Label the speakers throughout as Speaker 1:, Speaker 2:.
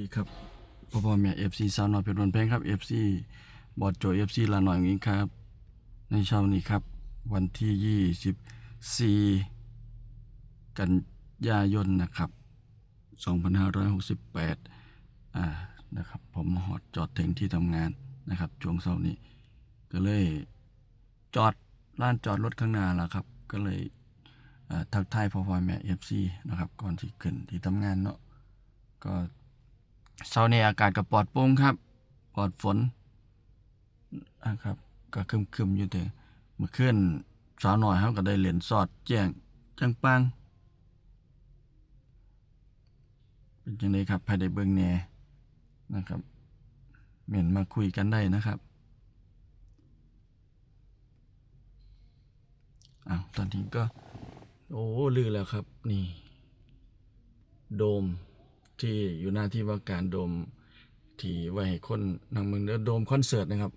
Speaker 1: ดีครับพ่อพ่อแม่เอฟซีสาวน้อยเพชรวันแพงครับเอฟซีบอดโจเอฟซีลาหน่อยอย่างนี้ครับ ในเช้านี้ครับ วันที่ยี่สิบสี่กันยายนนะครับสองพันห้าร้อยหกสิบแปดอ่านะครับ ผมมาหอดจอดถึงที่ทำงานนะครับช่วงเช้านี้ ก็เลยจอดร้านจอดรถข้างหน้าแล้วครับ ก็เลยทักทายพ่อพ่อแม่เอฟซีนะครับ ก่อนที่ขึ้นที่ทำงานเนาะก็ เช้านี้อากาศก็ปลอดโปร่งครับ ปลอดฝนนะครับ ก็ครึมๆอยู่แต่เมื่อคืนสาวหน่อยเขาก็ได้เล่นสอดแจ้งจังปัง เป็นจังไดครับภายในเบิ่งแหน่นะครับเหม่นมาคุยกันได้นะครับอ้าวตอนนี้ก็ โอ้ลือแล้วครับ นี่ โดม ที่อยู่หน้าที่ว่าการโดมที่ไว้ให้คนนั่งเมืองเด้อโดมคอนเสิร์ตนะครับ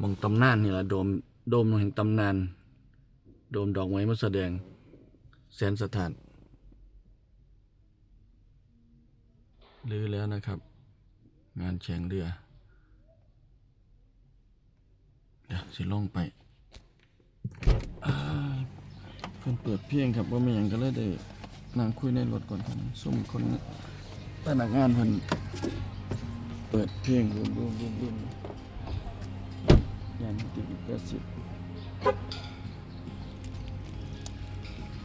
Speaker 1: มองตำนานนี่แหละโดมโดมแห่งตำนาน โดมดอกไม้มาแสดงแสนสถานลือแล้วนะครับ งานแข่งเรือ เดี๋ยวสิลงไปเพิ่นเปิดเพลงครับว่าไม่อย่างก็เลยได้นั่งคุยในรถก่อนครับซุ่มคน พนักงานเพิ่นเปิดเพลงรุมรุมรุมรุมยันติดกระสิบ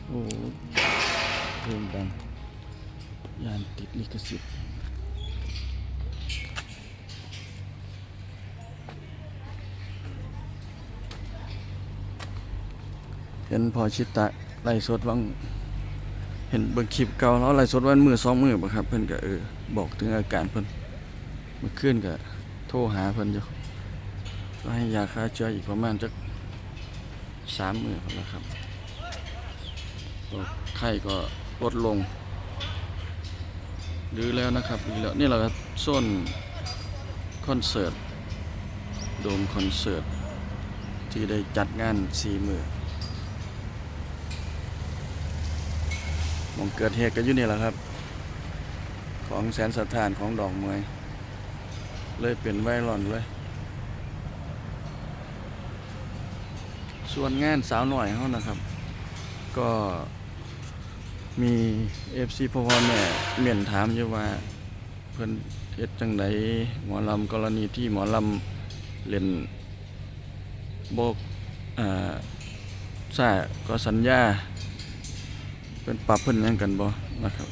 Speaker 1: โอ้เพลงดังยานติดลิขสิทธิ์เห็นพอชิตะไล่สดวัง เห็นเบิ่งคลิปเก่าแล้วไล่สดวันมือสองมือบ่ครับ เพิ่นก็เออบอกถึงอาการเพิ่นเมื่อคืนก็โทรหาเพิ่นอยู่ก็ให้ยาฆ่าเชื้ออีกประมาณจักสามมือพุ่นละครับไข้ก็ลดลงดีแล้วนะครับดีแล้วนี่เราก็โซนคอนเสิร์ตโดมคอนเสิร์ตที่ได้จัดงานสี่มือ มองเกิดเหตุก็อยู่นี่แหละครับ ของแสนสถานของดอกมวยเลยเป็นไวรอนเลย ส่วนงานสาวหน่อยเขานะครับ ก็มีเอฟซีพ่อพ่อแม่เมียนถามอยู่ว่า เพิ่อนเฮ็ดจังไดหมอลำกรณีที่หมอลำเล่นโบกอ่าซ่ก็สัญญา เป็นปรับเพิ่นยังกันบ่นะครับ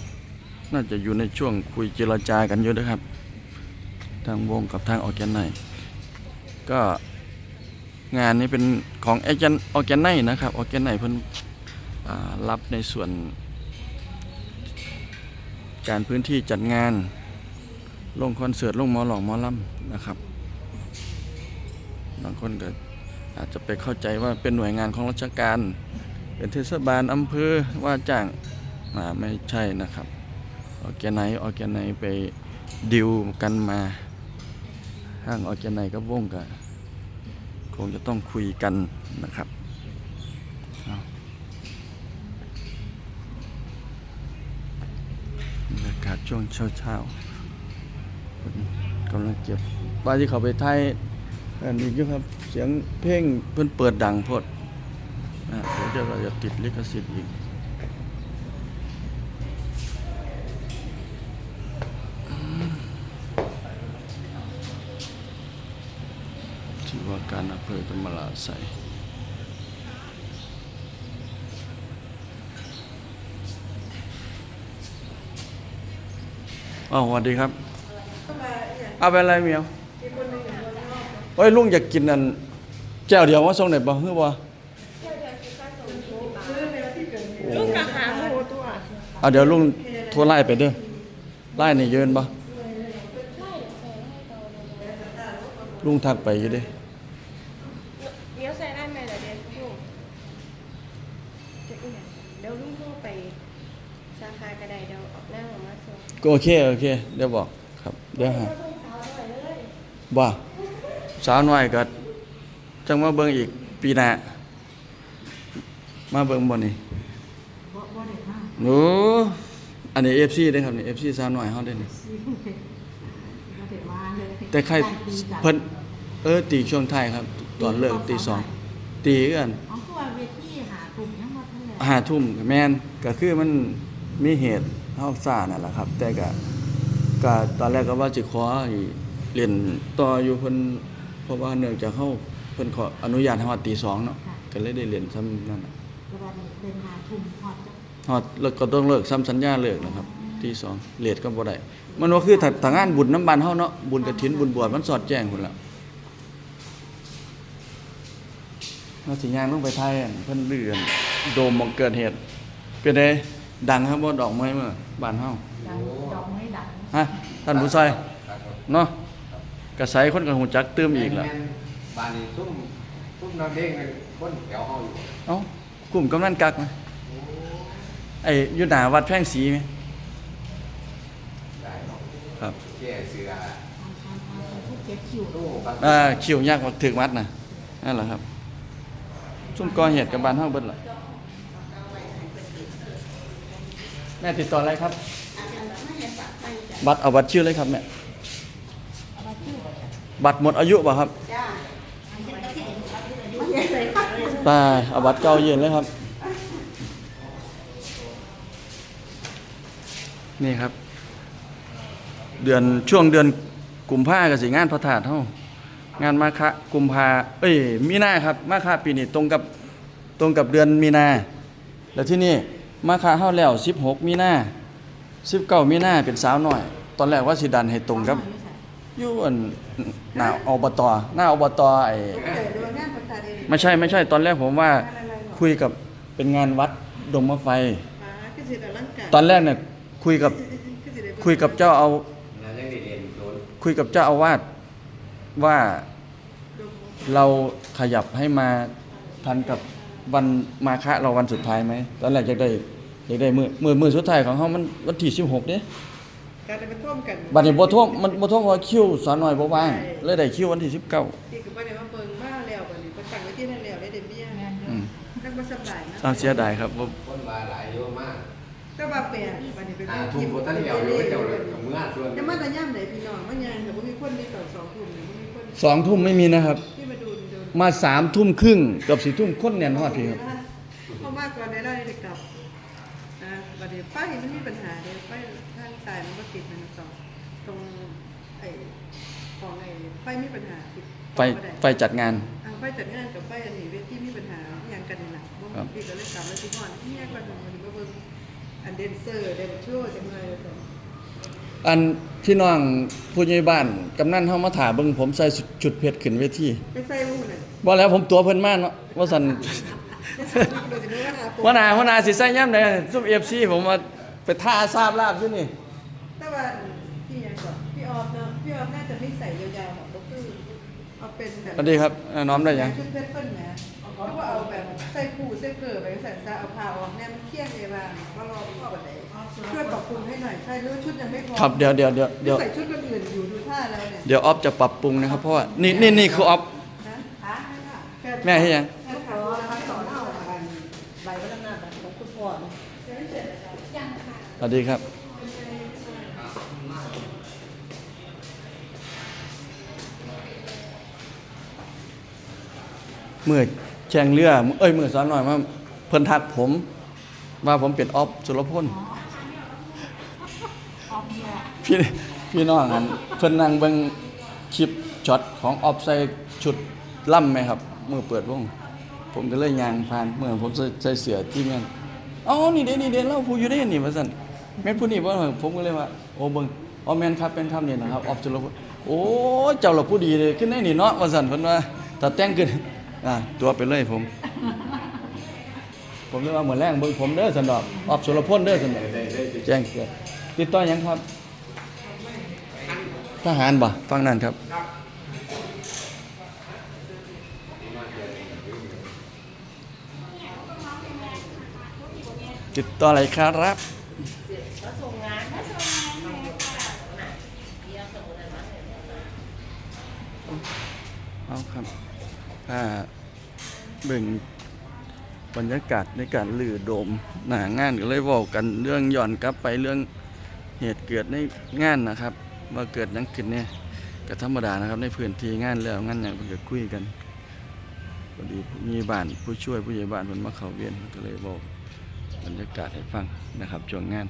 Speaker 1: น่าจะอยู่ในช่วงคุยเจรจากันอยู่นะครับ ทางวงกับทางออแกนไนก็งานนี้เป็นของเอเจนออแกนไนนะครับออแกนไนเพิ่นอ่ารับในส่วน การพื้นที่จัดงานลงคอนเสิร์ตลงมอหลองมอลำนะครับบางคนก็อาจจะไปเข้าใจว่าเป็นหน่วยงานของราชการ เป็นเทศบาลอำเภอว่าจ้างมาไม่ใช่นะครับออแกไนออแกไนไปดิวกันมาห้างออแกไนกับวงก็คงจะต้องคุยกันนะครับอาบรรยากาศช่วงเช้าๆกำลังเก็บว่าที่เขาไปไทยอันนี้ครับ เสียงเพลงเพิ่นเปิดดังโพด อะเดี๋ยวเราจะติดลิขสิทธิ์อีกที่ว่าการอำเภอกำมะลาใสยอ้าวสวัสดีครับ เอาไปอะไรเมียวโอ้ยลุงอยากกินอันแก้วเดียวว่าส่งไหนบ่เฮ้ยบ่ เอาเดี๋ยวลุงโทรไล่ไปเด้อไล่นี่เยินปะลุงทักไปอยู่เด้
Speaker 2: เดี๋ยวใส่ได้ไหมล่ะเด็กลูกจะอีหยังเดี๋ยวลุงโทรไปสาขากระไดเดี๋ยวออกหน้าออกมาส่ง
Speaker 1: ก็โอเคโอเค เดี๋ยวบอกครับเดี๋ยวหาบ่สาวน้อยก็จังมาเบิ่งอีกปีหน้ามาเบิ่งบ่นี่ หนูอันนี้ FC เด้อครับนี่ FC สาวน้อยเฮาเด้อนี่
Speaker 3: ก็เดี๋ยวมาเลย
Speaker 1: แต่ใคร
Speaker 3: ตีกัน
Speaker 1: เพิ่นเออตีช่วงท้ายครับ ตอนเลิกตีสองตีกัน
Speaker 3: อ๋อคือว่าเวทีหาถุงยังบ่ทันแล้ว
Speaker 1: ห้าทุ่มแม่นก็คือมันมีเหตุเฮาซ่านั่นแหละครับ แต่ก็ก็ตอนแรกก็ว่าสิขอให้เรียนต่ออยู่เพิ่นเพราะว่าเนื่องจากเฮาเพิ่นขออนุญาตให้ฮอดตีสองเนาะก็เลยได้เรียนซ้ำนั่นน่ะ
Speaker 3: แล้ววันนี้เป็นหาถุงฮอด จ้ะ
Speaker 1: ฮอดแล้วก็ต้องเลิกซ้ำสัญญาเลิกนะครับตีสองเลทก็บ่ได้มันว่าคือถ้าถ้างานบุญน้ำบ้านเฮาเนาะบุญกฐินบุญบวชมันสอดแจ้งพุ่นล่ะเฮาสิย่างลงไปไทยอันเพิ่นเลื่อนโดมหมองเกิดเหตุเป็นไดดังครับบ่ดอกไม้มื้อบ้านเฮา
Speaker 3: ดังดอกไม้ดัง
Speaker 1: ฮะท่านผู้ซอยเนาะกระใสคนก็ฮู้จักเติมอีกแล้ว
Speaker 4: แม่นบ้านนี้ซุ่มซุ่มนอนเด้งกันคนแถวเฮาอยู่
Speaker 1: เอ้ากลุ่มกำนันกักนะ ไอ้อยู่หน้าวัดแพร่งศรีไหม
Speaker 4: ได้เนาะ
Speaker 1: ครับ
Speaker 4: แก้เสือ
Speaker 3: ทางทางทางผู้เก็บคิว
Speaker 4: ตู้กัน
Speaker 1: อ่าคิวยากกว่าถึกวัดน่ะนั่นแหละครับซุ่มก่อเหตุกับบ้านเฮาเบิดล่ะแม่ติดต่ออะไรครับบัตรเอาบัตรชื่อเลยครับแม่
Speaker 3: เอามาชื่อ
Speaker 1: บัตรหมดอายุป่ะครับตายเอาบัตรเก่ายืนเลยครับ นี่ครับ เดือนช่วงเดือนกุมภากับสิงานพระธาตุเฮางานมาคะกุมภาเอ้ยมีนาครับ มาคะปีนี้ตรงกับตรงกับเดือนมีนา แล้วที่นี่มาคะเฮาแล้ว 16 มีนา19มีนาเป็นสาวน้อย ตอนแรกว่าสิดันให้ตรงกับอยู่อันหน้าอบตหน้าอบตไอ้ไม่ใช่ไม่ใช่ตอนแรกผมว่าคุยกับเป็นงานวัดดงมะไฟ ตอนแรกเนี่ย คุยกับคุยกับเจ้าเอา
Speaker 4: แล้วยังได้เรียนโดน
Speaker 1: คุยกับเจ้าอาวาสว่าเราขยับให้มาทันกับวันมาฆะเราวันสุดท้ายไหมตอนแรกอยากได้อยากได้มือมือมือสุดท้ายของเขามันวันที่16เด้
Speaker 5: การไปท่วมกัน
Speaker 1: บัดนี้บ่ท่วมมันบ่ท่วมเพราะคิวสาวน้อยบ่ว่างเลยได้คิววันที่19
Speaker 5: ที่กับว่าเดี๋ยวมาเบิ่งมาแล้วบัดนี้เพิ่นตั้งไว้ที่นั่นแล้วได้เดเบี้ย
Speaker 3: แม่น
Speaker 1: อืม
Speaker 5: นักบ่สำบายนะ
Speaker 1: อ้าวเสียดายครับบ่
Speaker 4: คนว่าหลายเยอะมาก
Speaker 5: ก็ว่าแปลกบัดนี้เป็น
Speaker 4: อ่าทุ่มบ่ทันเดียวอยู่เจ้าเลยกับเมื่อส่วน
Speaker 5: จะมาแต่ย่ํไหนพี่น้องมันยังแต่บ่มีคนมีต่อ2ทุ่มนี่บ่มีคน
Speaker 1: สองทุ่มไม่มีนะครับ
Speaker 5: ที่มาดูดู
Speaker 1: มาสามทุ่มครึ่งกับสี่ทุ่มคนแน่นฮอดพี่ครับ
Speaker 5: เพราะมากกว่าในได้ได้กลับอ่าบัดนี้ไฟมันมีปัญหาเด้ไฟทางสายมันบ่ติดมันสองตรงไอ้ของไอ้ไฟมีปัญหาติด
Speaker 1: ไฟไฟจัดงาน
Speaker 5: อ่าไฟจัดงานกับไฟอันนี้เวทีมีปัญหาอหย่างกันนี่ล่ะบ่
Speaker 1: ครับ
Speaker 5: พี่ก็เลยกลับมาที่ก่อนที่แยกว่าตรงนี้มาเบิ่ง อันเดนเซอร์เดนโชว์จังเลยว่าซั่น
Speaker 1: อันพี่น้องผู้ใหญ่บ้านกำนันเฮามาถาเบิ่งผมใส่ชุดเพชรขึ้นเวที
Speaker 5: ไปใส่หมู่นั่น
Speaker 1: บ่แล้วผมตัวเพิ่นมาเนาะว่าซั่น
Speaker 5: จะใส่หมู่โดยที่ว่าหาผม
Speaker 1: หัวหน้าหัวหน้าสิใส่ยามใดซุม FC ผมมาไปท่าทราบลาบอยู่นี่
Speaker 5: แต่ว่าพี่ยังก่อนพี่ออฟเนาะพี่ออฟน่าจะไม่ใส่ยาวๆแบบก็คือเอาเป็นแบบ
Speaker 1: สวัสดีครับเอ่อน้อมได้ยัง
Speaker 5: ชุดเพชรเปิ้ลนะ ก็ว่าเอาแบบใส่ผู้ใส่เกลือไปใส่ซาเอาผ้าออกแนมเที่ยงเลยว่าว่ารอพ่อบัดไหนช่วยปรับปรุงให้หน่อยใช่หรือว่าชุดยังไม่พอ
Speaker 1: ครับเดี๋ยวเดี๋ยวเดี๋ยวเดี๋ยว
Speaker 5: ใส่ชุดคนอื่นอยู่ดูท่าแล้วเนี่ย
Speaker 1: เดี๋ยวออฟจะปรับปรุงนะครับเพราะว่านี่นี่นี่คือออฟ
Speaker 5: นะแค่
Speaker 1: แม่เฮ็ดหยัง
Speaker 5: แค่ขอมาสอนเอาอันใบวัฒนธรรมของคุณพ่อนะ
Speaker 1: สวัสดีครับเมื่อ แข่งเรือเอ้ยเมื่อสอนหน่อยมาเพิ่นทักผม ว่าผมเป็นออฟสุรพล
Speaker 3: ออฟเนี่ย
Speaker 1: พี่พี่น้องอันเพิ่นนั่งเบิ่งคลิปช็อตของออฟใส่ชุดล่ำไหมครับมือเปิดวงผมก็เลยยางผ่านเมื่อผมใส่เสื้อที่แม่นอ๋อนี่เด้นี่เด้เราผู้อยู่ได้นี่ว่าซั่นแม่ผู้นี้บ่ผมก็เลยว่าโอ้เบิ่งอ๋อแมนครับเป็นคำนี่นะครับออฟจุลพลโอ้เจ้าละผู้ดีเลยขึ้นได้นี่เนาะว่าซั่นเพิ่นว่าถ้าแต่งขึ้น อ่าตัวไปเลยผม ผมเลยกว่าเหมือนแรงเบิ่งผมเด้อซั่นดอกออฟสุรพลเด้อซั่นดอกแจ้งเกิดติดต่อหยังครับ ทหารบ่ฟังนั่นครับ ติดต่ออะไรครับ เอาครับ้าเบิ่งบรรยากาศในการลือโดมหน้างานก็เลยเว้ากันเรื่องย้อนกลับไปเรื่องเหตุเกิดในงานนะครับว่าเกิดยังขึ้นเนี่ยก็ธรรมดานะครับ ในพื้นที่งานแล้วงานหยังเพิ่นก็คุยกันพอดีมีบ้านผู้ช่วยผู้ใหญ่บ้านเพิ่นมาเขาเวียนก็เลยเว้าบรรยากาศให้ฟังนะครับช่วงงาน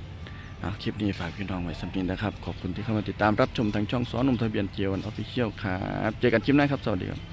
Speaker 1: เอาคลิปนี้ฝากพี่น้องไว้สำหรับนี้นะครับ ขอบคุณที่เข้ามาติดตามรับชมทางช่องสอนนุ่มทะเบียนเจียวออฟฟิเชียลครับ เจอกันคลิปหน้าครับ สวัสดีครับ